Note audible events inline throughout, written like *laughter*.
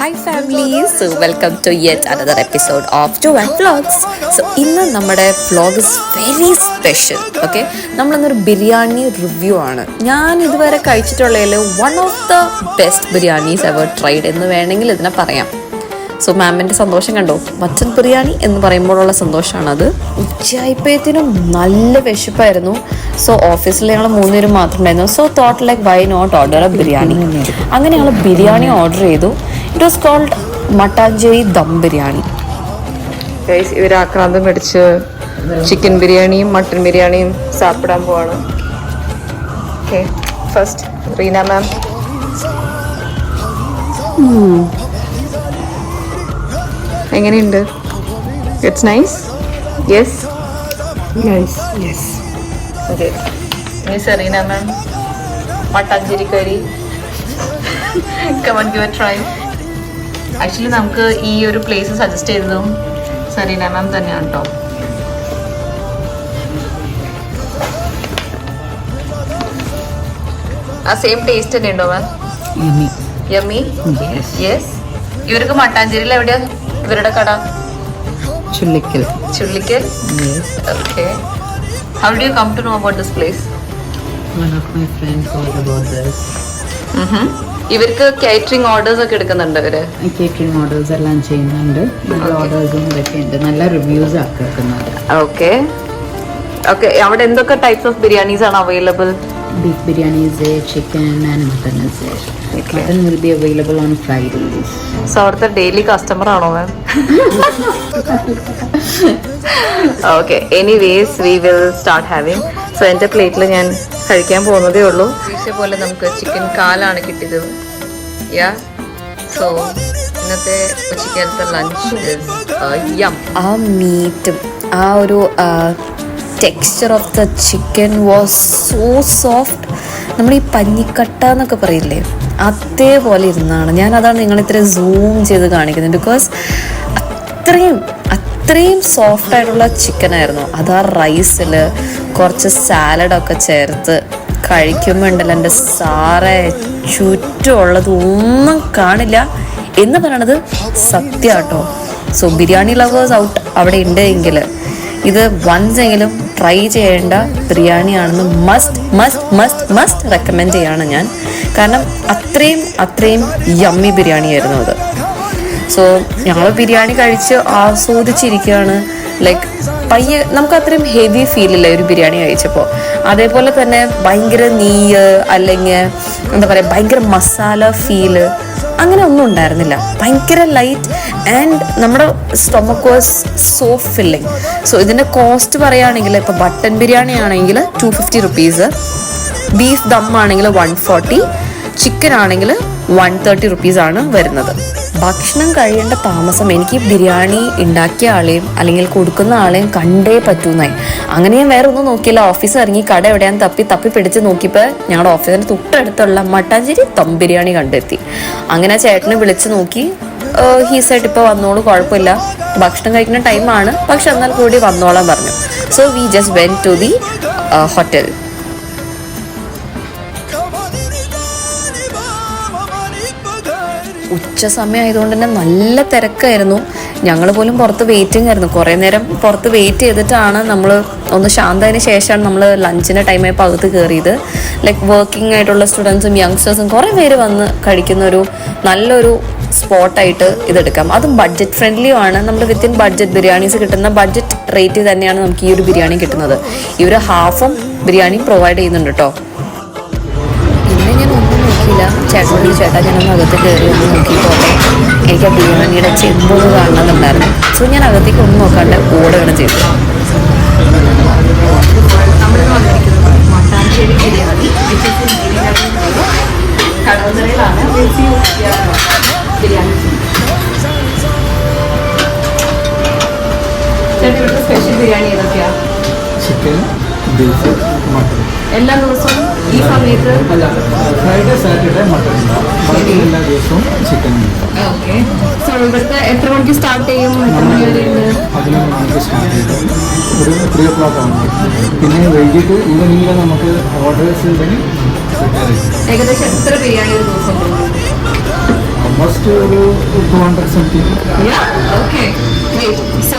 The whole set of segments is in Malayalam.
Hi families so welcome to yet another episode of two one vlogs so ഇന്ന് നമ്മുടെ vlog is very special okay നമ്മളിന്നൊരു biryani review ആണ്. ഞാൻ ഇതുവരെ കഴിച്ചിട്ടുള്ളതിൽ one of the best biryanis ever tried എന്ന് വേണമെങ്കിൽ ഇതിനെ പറയാം. സോ മാമിന്റെ സന്തോഷം കണ്ടോ? മച്ചൻ ബിരിയാണി എന്ന് പറയുമ്പോഴുള്ള സന്തോഷമാണത് ഉച്ചയായപ്പോഴത്തേനും നല്ല വിശപ്പായിരുന്നു. സോ ഓഫീസിൽ ഞങ്ങൾ മൂന്നുപേരും മാത്രം ഉണ്ടായിരുന്നു. So thought like why not order a biryani അങ്ങനെ ഞങ്ങൾ ബിരിയാണി ഓർഡർ ചെയ്തു. It was called Mattancherry dum biryani ഇവർ ആക്രാന്തം മേടിച്ച് ചിക്കൻ ബിരിയാണിയും മട്ടൻ ബിരിയാണിയും സാപ്പിടാൻ പോവാണ്. ഓക്കെ ഫസ്റ്റ് റീന മാം എങ്ങനെയുണ്ട്? It's nice yes okay ma'am Mattancherry curry come on give try actually നമുക്ക് ഈ ഒരു പ്ലേസ് സജസ്റ്റ് ചെയ്തതും സരീന മാം തന്നെയാണ് കേട്ടോ ആ സെയിം ടേസ്റ്റ് തന്നെ ഉണ്ടോ മാം യമ്മി യെസ് ഇവർക്ക് മട്ടാഞ്ചേരിയിൽ എവിടെയാ? ഇവരുടെ കട? Chullickal. Chullickal? Okay how do you come to know about this place one of my friends this. About this ഇവർക്ക് കാറ്ററിംഗ് ഓർഡേഴ്സ് ഒക്കെ എടുക്കുന്നുണ്ട് ഇവർ. കേറ്ററിംഗ് ഓർഡേഴ്സ് എല്ലാം ചെയ്യുന്നുണ്ട്. നല്ല ഓർഡേഴ്സും ഇതൊക്കെ ഉണ്ട്. നല്ല റിവ്യൂസ് ഒക്കെ ഓക്കെ ഓക്കെ അവിടെ എന്തൊക്കെ ടൈപ്സ് ഓഫ് ബിരിയാണീസ് ആണ് available beef biryani chicken there, chicken and mutton is there. Mutton will be available on Fridays. സോ അവിടുത്തെ ഡെയിലി കസ്റ്റമർ ആണോ ma'am okay anyways we will start having so എന്റെ പ്ലേറ്റിൽ ഞാൻ കഴിക്കാൻ പോകുന്നതേ ഉള്ളൂ. വിഷയ പോലെ നമുക്ക് ചിക്കൻ കാലാണ് കിട്ടിയത്. യാ? സോ ഇന്നത്തെ ഉച്ചക്കത്തെ ലഞ്ച് ആ മീറ്റും ആ ഒരു texture of the chicken was so soft നമ്മൾ ഈ പഞ്ഞിക്കട്ട എന്നൊക്കെ പറയില്ലേ അതേപോലെ ഇരുന്നാണ്. ഞാൻ അതാണ് നിങ്ങൾ ഇത്ര സൂം ചെയ്ത് കാണിക്കുന്നത്. ബിക്കോസ് അത്രയും അത്രയും സോഫ്റ്റ് ആയിട്ടുള്ള ചിക്കൻ ആയിരുന്നു. അത് ആ റൈസിൽ കുറച്ച് സാലഡൊക്കെ ചേർത്ത് കഴിക്കുമ്പോൾ ഉണ്ടല്ലോ എന്റെ സാറെ. ചുറ്റുമുള്ളത് ഒന്നും കാണില്ല. എന്ന് പറയണത് സത്യമാട്ടോ സോ ബിരിയാണി ലവേഴ്സ് ഔട്ട് അവിടെ ഉണ്ട് എങ്കിൽ ഇത് വൺസ് എങ്കിലും ട്രൈ ചെയ്യേണ്ട ബിരിയാണിയാണെന്ന് must must must must recommend ചെയ്യാണ് ഞാൻ. കാരണം അത്രയും അത്രയും യമ്മി ബിരിയാണി ആയിരുന്നു അത്. സോ ഞങ്ങൾ ബിരിയാണി കഴിച്ച് ആസ്വദിച്ചിരിക്കുകയാണ്. ലൈക്ക് പയ്യെ നമുക്ക് അത്രയും ഹെവി ഫീൽ ഇല്ല ഒരു ബിരിയാണി കഴിച്ചപ്പോൾ അതേപോലെ തന്നെ ഭയങ്കര നെയ്യ് അല്ലെങ്കിൽ എന്താ പറയുക ഭയങ്കര മസാല ഫീൽ അങ്ങനെ ഒന്നും ഉണ്ടായിരുന്നില്ല. ഭയങ്കര ലൈറ്റ് ആൻഡ് നമ്മുടെ stomach was so filling so ഇതിന്റെ കോസ്റ്റ് പറയുകയാണെങ്കിൽ ഇപ്പോൾ ബട്ടൻ ബിരിയാണി ആണെങ്കിൽ two fifty rupees beef dum ആണെങ്കിൽ വൺ ഫോർട്ടി ചിക്കൻ ആണെങ്കിൽ വൺ തേർട്ടി റുപ്പീസ് ആണ് വരുന്നത്. ഭക്ഷണം കഴിയേണ്ട താമസം എനിക്ക് ബിരിയാണി ഉണ്ടാക്കിയ ആളെയും അല്ലെങ്കിൽ കൊടുക്കുന്ന ആളെയും കണ്ടേ പറ്റൂന്നായി. അങ്ങനെ ഞാൻ വേറെ ഒന്നും നോക്കിയില്ല. ഓഫീസ് ഇറങ്ങി കട എവിടെയാന്ന് തപ്പി തപ്പി പിടിച്ച് നോക്കിയപ്പോൾ ഞങ്ങളുടെ ഓഫീസിന് തൊട്ടടുത്തുള്ള മട്ടാഞ്ചേരി തം ബിരിയാണി കണ്ടെത്തി. അങ്ങനെ ചേട്ടനെ വിളിച്ച് നോക്കി. ഹീസായിട്ട് ഇപ്പോൾ വന്നോളൂ കുഴപ്പമില്ല ഭക്ഷണം കഴിക്കുന്ന ടൈമാണ് പക്ഷെ എന്നാൽ കൂടി വന്നോളാൻ പറഞ്ഞു. So we just went to the hotel ഉച്ച സമയമായതുകൊണ്ട് തന്നെ നല്ല തിരക്കായിരുന്നു. ഞങ്ങൾ പോലും പുറത്ത് വെയിറ്റിംഗ് ആയിരുന്നു. കുറേ നേരം പുറത്ത് വെയിറ്റ് ചെയ്തിട്ടാണ് നമ്മൾ ഒന്ന് ശാന്തതിന് ശേഷമാണ് നമ്മൾ ലഞ്ചിന്റെ ടൈമായി പകുത്ത് കയറിയത് ലൈക്ക് വർക്കിംഗ് ആയിട്ടുള്ള സ്റ്റുഡൻസും യങ്സ്റ്റേഴ്സും കുറേ പേര് വന്ന് കഴിക്കുന്ന ഒരു നല്ലൊരു സ്പോട്ടായിട്ട് ഇതെടുക്കാം. അതും ബഡ്ജറ്റ് ഫ്രണ്ട്ലിയുമാണ് നമ്മൾ വിത്തിൻ ബഡ്ജറ്റ് ബിരിയാണീസ് കിട്ടുന്ന ബഡ്ജറ്റ് റേറ്റ് തന്നെയാണ് നമുക്ക് ഈ ഒരു ബിരിയാണി കിട്ടുന്നത്. ഇവർ ഹാഫും ബിരിയാണി പ്രൊവൈഡ് ചെയ്യുന്നുണ്ട് കേട്ടോ ഒന്നും നോക്കിയില്ല ചേട്ടനോട് ചേട്ടാ ഞാനൊന്ന് അകത്ത് കയറി ഒന്ന് നോക്കിക്കോട്ടെ. എനിക്ക് ആ ബിരിയാണിയുടെ ചെമ്പൊന്ന് കാണണമെന്നുണ്ടായിരുന്നു. സോ ഞാൻ അകത്തേക്ക് ഒന്നും നോക്കാണ്ട് ഓടുകയാണ് ചെയ്തത്. ചേട്ടൻ ഇവിടുത്തെ സ്പെഷ്യൽ ബിരിയാണി ഏതൊക്കെയാണ് ചിക്കൻ ബീഫ് മട്ടൺ എല്ലാ ദിവസവും ഈ സമയത്ത് അല്ല ഫ്രൈഡേ സാറ്റർഡേ മട്ടൺ ബാക്കി എല്ലാ ദിവസവും ചിക്കൻ ഓക്കെ സോ ഇവിടുത്തെ എത്ര മണിക്ക് സ്റ്റാർട്ട് ചെയ്യും? എത്ര മണി വരെ പതിനൊന്ന് മണിക്ക് സ്റ്റാർട്ട് ചെയ്ത് ഒരു ത്രീ ഒ ക്ലോക്ക് ആണ്. പിന്നെ വൈകിട്ട് ഈവനിങ്ങിൽ നമുക്ക് ഓർഡേഴ്സ് ഉണ്ടെങ്കിൽ ഏകദേശം എത്ര ബിരിയാണി ഒരു ദിവസം ഓൾമോസ്റ്റ് ഒരു two hundred something okay so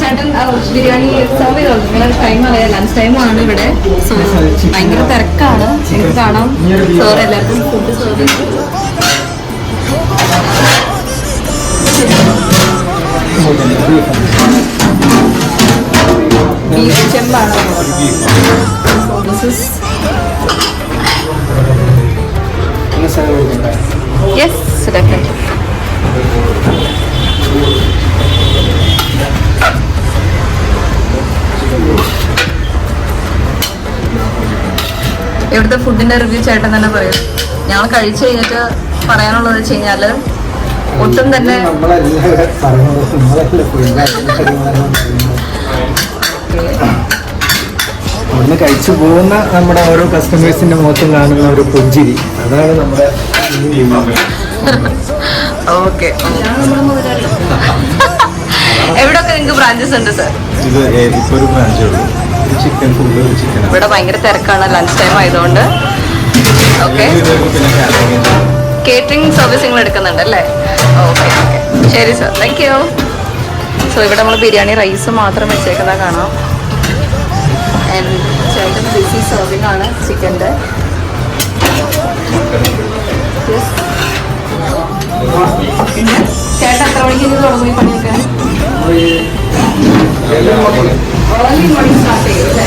ചേട്ടൻ ബിരിയാണി സെർവ് ചെയ്തോ? നിങ്ങളുടെ ടൈം അറിയാം ലഞ്ച് ടൈമാണ് ഇവിടെ? സോ ഭയങ്കര തിരക്കാണ്. എനിക്ക് കാണാം. സാർ എല്ലാവർക്കും ഫുഡ് സെർവ് ചെയ്തു ബീഫ് ചെമ്പാണ്. യെസ് ഡെഫിനറ്റ്ലി ഇവിടുത്തെ ഫുഡിന്റെ റിവ്യൂ ചേട്ടൻ തന്നെ പറയും. ഞങ്ങൾ കഴിച്ചു കഴിഞ്ഞിട്ട് പറയാനുള്ളത് വെച്ച് കഴിഞ്ഞാൽ ഒട്ടും തന്നെ അവിടുന്ന് കഴിച്ചു പോകുന്ന നമ്മുടെ ഓരോ കസ്റ്റമേഴ്സിന്റെ മുഖത്തും കാണുന്ന ഒരു പുഞ്ചിരി. അതാണ് നമ്മുടെ *laughs* ഓക്കെ *laughs* *laughs* എവിടെയൊക്കെ നിങ്ങൾക്ക് ബ്രാഞ്ചസ് ഉണ്ട് സർ ഇത് ഒരു ബ്രാഞ്ചേ ഉള്ളൂ. ചിക്കൻ ഫുള്ള് ചിക്കൻ ഇവിടെ ഭയങ്കര തിരക്കാണ് ലഞ്ച് ടൈം ആയതുകൊണ്ട്. ഓക്കെ കേറ്ററിംഗ് സർവീസ് നിങ്ങൾ എടുക്കുന്നുണ്ട് അല്ലേ? ഓക്കെ ഓക്കെ ശരി സർ താങ്ക് യു സോ ഇവിടെ നമ്മൾ ബിരിയാണി റൈസ് മാത്രം വെച്ചേക്കുന്നത് കാണാം. ചേട്ടൻ ബിസി സർവിംഗ് ആണ് ചിക്കന്റെ പിന്നെ ചേട്ടൻ എത്ര മണിക്ക് തുടങ്ങും പണിയൊക്കെ? ഏർലി മോർണിംഗ് സ്റ്റാർട്ട് ചെയ്യും അല്ലേ?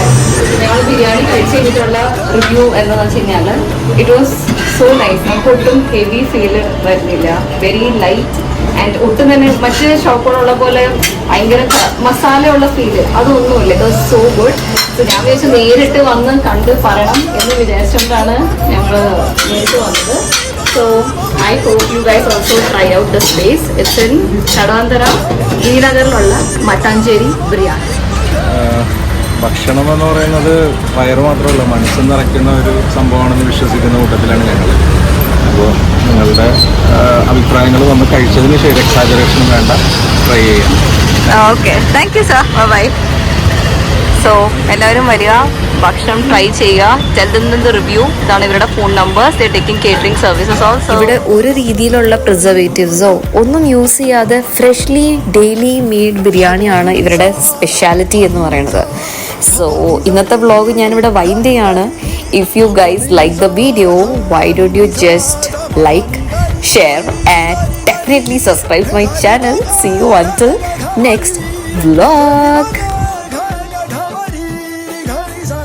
ഞങ്ങൾ റിവ്യൂ എന്താണെന്ന് വെച്ച് കഴിഞ്ഞാൽ ഇറ്റ് വാസ് സോ നൈസ് നമുക്ക് ഒട്ടും ഹെവി ഫീൽ വരുന്നില്ല. വെരി ലൈറ്റ് ആൻഡ് ഒട്ടും തന്നെ മറ്റ് ഷോപ്പുകളുള്ള പോലെ ഭയങ്കര മസാലയുള്ള ഫീൽ അതൊന്നുമില്ല. It was so good so ഞാൻ വിചാരിച്ചു നേരിട്ട് വന്ന് കണ്ട് പറയണം എന്ന് വിചാരിച്ചുകൊണ്ടാണ് ഞങ്ങൾ നേരിട്ട് വന്നത്. So I hope you guys also try out this place. It's in Kadavanthra ശ്രീനഗറിലുള്ള Mattancherry biryani ഭക്ഷണം എന്ന് പറയുന്നത് വയറ് മാത്രമല്ല മനസ്സ് നിറയ്ക്കുന്ന ഒരു സംഭവമാണെന്ന് വിശ്വസിക്കുന്ന കൂട്ടത്തിലാണ് ഞങ്ങൾ അപ്പോൾ നിങ്ങളുടെ ആ, അഭിപ്രായങ്ങൾ വന്ന് കഴിച്ചതിന് ശേഷം എക്സാജറേഷൻ വേണ്ട. ട്രൈ ചെയ്യാം. Okay thank you sir bye so എല്ലാവരും വരിക. ഭക്ഷണം ട്രൈ ചെയ്യുക. റിവ്യൂ ഇതാണ് ഇവരുടെ ഫോൺ കേറ്ററിംഗ് സർവീസസ് ഓൾസോ ഇവിടെ ഒരു രീതിയിലുള്ള പ്രിസർവേറ്റീവ്സോ ഒന്നും യൂസ് ചെയ്യാതെ ഫ്രഷ്ലി ഡെയിലി മെയ്ഡ് ബിരിയാണിയാണ് ഇവരുടെ സ്പെഷ്യാലിറ്റി എന്ന് പറയുന്നത്. സോ ഇന്നത്തെ വ്ളോഗ് ഞാനിവിടെ വൈൻഡ് ചെയ്യാണ്. If you guys like the video why don't you just like share and definitely subscribe my channel see you until next vlog